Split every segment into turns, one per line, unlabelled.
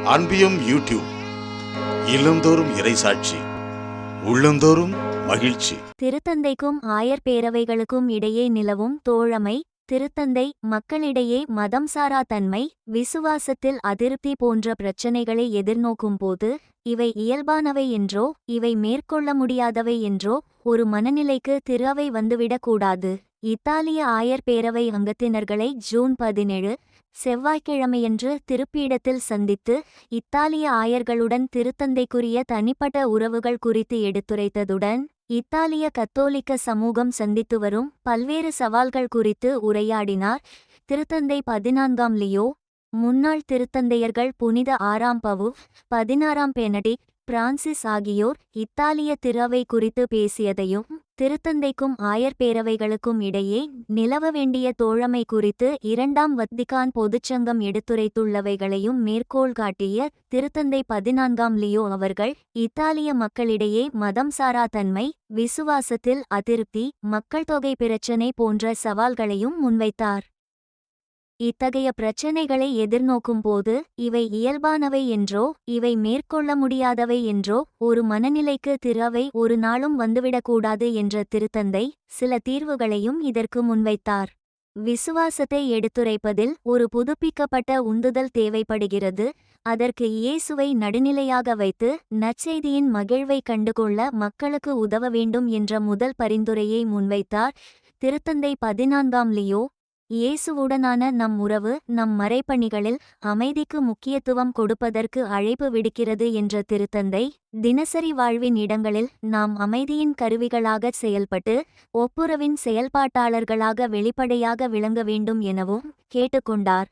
அன்பியும் YouTube. இல்லந்தோறும் இறைசாட்சி உள்ளந்தோறும் மகிழ்ச்சி.
திருத்தந்தைக்கும் ஆயர் பேரவைகளுக்கும் இடையே நிலவும் தோழமை திருத்தந்தை மக்களிடையே மதம் சாரா தன்மை விசுவாசத்தில் அதிருப்தி போன்ற பிரச்சினைகளை எதிர்நோக்கும் போது இவை இயல்பானவை என்றோ இவை மேற்கொள்ள முடியாதவை என்றோ ஒரு மனநிலைக்கு திரு அவை வந்துவிடக்கூடாது இத்தாலிய ஆயர் பேரவை அங்கத்தினர்களை ஜூன் பதினேழு செவ்வாய்க்கிழமையன்று திருப்பீடத்தில் சந்தித்து இத்தாலிய ஆயர்களுடன் திருத்தந்தைக்குரிய தனிப்பட்ட உறவுகள் குறித்து எடுத்துரைத்ததுடன் இத்தாலிய கத்தோலிக்க சமூகம் சந்தித்து வரும் பல்வேறு சவால்கள் குறித்து உரையாடினார். திருத்தந்தை பதினான்காம் லியோ முன்னாள் திருத்தந்தையர்கள் புனித ஆறாம் பவு பதினாறாம் பெனடிக் பிரான்சிஸ் ஆகியோர் இத்தாலிய திறவை குறித்து பேசியதையும் திருத்தந்தைக்கும் ஆயர் பேரவைகளுக்கும் இடையே நிலவ வேண்டிய தோழமை குறித்து இரண்டாம் வத்திகான் பொதுச்சங்கம் எடுத்துரைத்துள்ளவைகளையும் மேற்கோள் காட்டிய திருத்தந்தை பதினான்காம் லியோ அவர்கள் இத்தாலிய மக்களிடையே மதம் சாரா தன்மை விசுவாசத்தில் அதிருப்தி மக்கள் தொகை பிரச்சினை போன்ற சவால்களையும் முன்வைத்தார். இத்தகைய பிரச்சினைகளை எதிர்நோக்கும் போது இவை இயல்பானவை என்றோ இவை மேற்கொள்ள முடியாதவை என்றோ ஒரு மனநிலைக்கு திறவை ஒரு நாளும் வந்துவிடக்கூடாது என்ற திருத்தந்தை சில தீர்வுகளையும் இதற்கு முன்வைத்தார். விசுவாசத்தை எடுத்துரைப்பதில் ஒரு புதுப்பிக்கப்பட்ட உந்துதல் தேவைப்படுகிறது. அதற்கு இயேசுவை நடுநிலையாக வைத்து நற்செய்தியின் மகிழ்வை கண்டுகொள்ள மக்களுக்கு உதவ வேண்டும் என்ற முதல் பரிந்துரையை முன்வைத்தார் திருத்தந்தை பதினான்காம் லியோ இயேசுவுடனான நம் உறவு நம் மறைப்பணிகளில் அமைதிக்கு முக்கியத்துவம் கொடுப்பதற்கு அழைப்பு விடுக்கிறது என்ற திருத்தந்தை தினசரி வாழ்வின் இடங்களில் நாம் அமைதியின் கருவிகளாக செயல்பட்டு ஒப்புரவின் செயல்பாட்டாளர்களாக வெளிப்படையாக விளங்க வேண்டும் எனவும் கேட்டுக்கொண்டார்.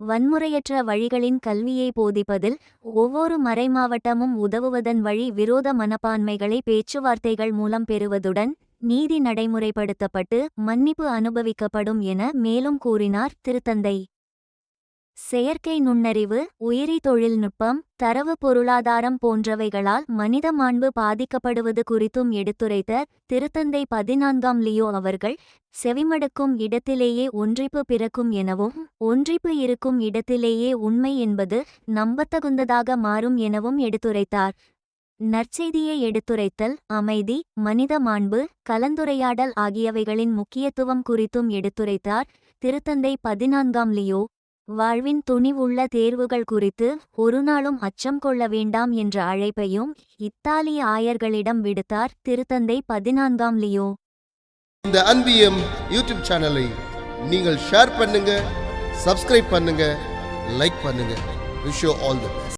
வன்முறையற்ற வழிகளின் கல்வியை போதிப்பதில் ஒவ்வொரு மறைமாவட்டமும் உதவுவதன் வழி விரோத மனப்பான்மைகளை பேச்சுவார்த்தைகள் மூலம் பெறுவதுடன் நீதி நடைமுறைப்படுத்தப்பட்டு மன்னிப்பு அனுபவிக்கப்படும் என மேலும் கூறினார் திருத்தந்தை. செயற்கை நுண்ணறிவு உயிரி தொழில்நுட்பம் தரவு பொருளாதாரம் போன்றவைகளால் மனித மாண்பு பாதிக்கப்படுவது குறித்தும் எடுத்துரைத்த திருத்தந்தை பதினான்காம் லியோ அவர்கள் செவிமடுக்கும் இடத்திலேயே ஒன்றிப்பு பிறக்கும் எனவும் ஒன்றிப்பு இருக்கும் இடத்திலேயே உண்மை என்பது நம்பத்தகுந்ததாக மாறும் எனவும் எடுத்துரைத்தார். நற்செய்தியை எடுத்துரைத்தல் அமைதி மனித மாண்பு கலந்துரையாடல் ஆகியவைகளின் முக்கியத்துவம் குறித்தும் எடுத்துரைத்தார் திருத்தந்தை பதினான்காம் லியோ. வாழ்வின் துணிவுள்ள தேர்வுகள் குறித்து ஒருநாளும் அச்சம் கொள்ள வேண்டாம் என்ற அழைப்பையும் இத்தாலிய ஆயர்களிடம் விடுத்தார் திருத்தந்தை பதினான்காம் லியோ.
இந்த அன்பியம் யூடியூப் சேனலை நீங்கள் ஷேர் பண்ணுங்க சப்ஸ்கிரைப் பண்ணுங்க லைக் பண்ணுங்க. Wish all the best.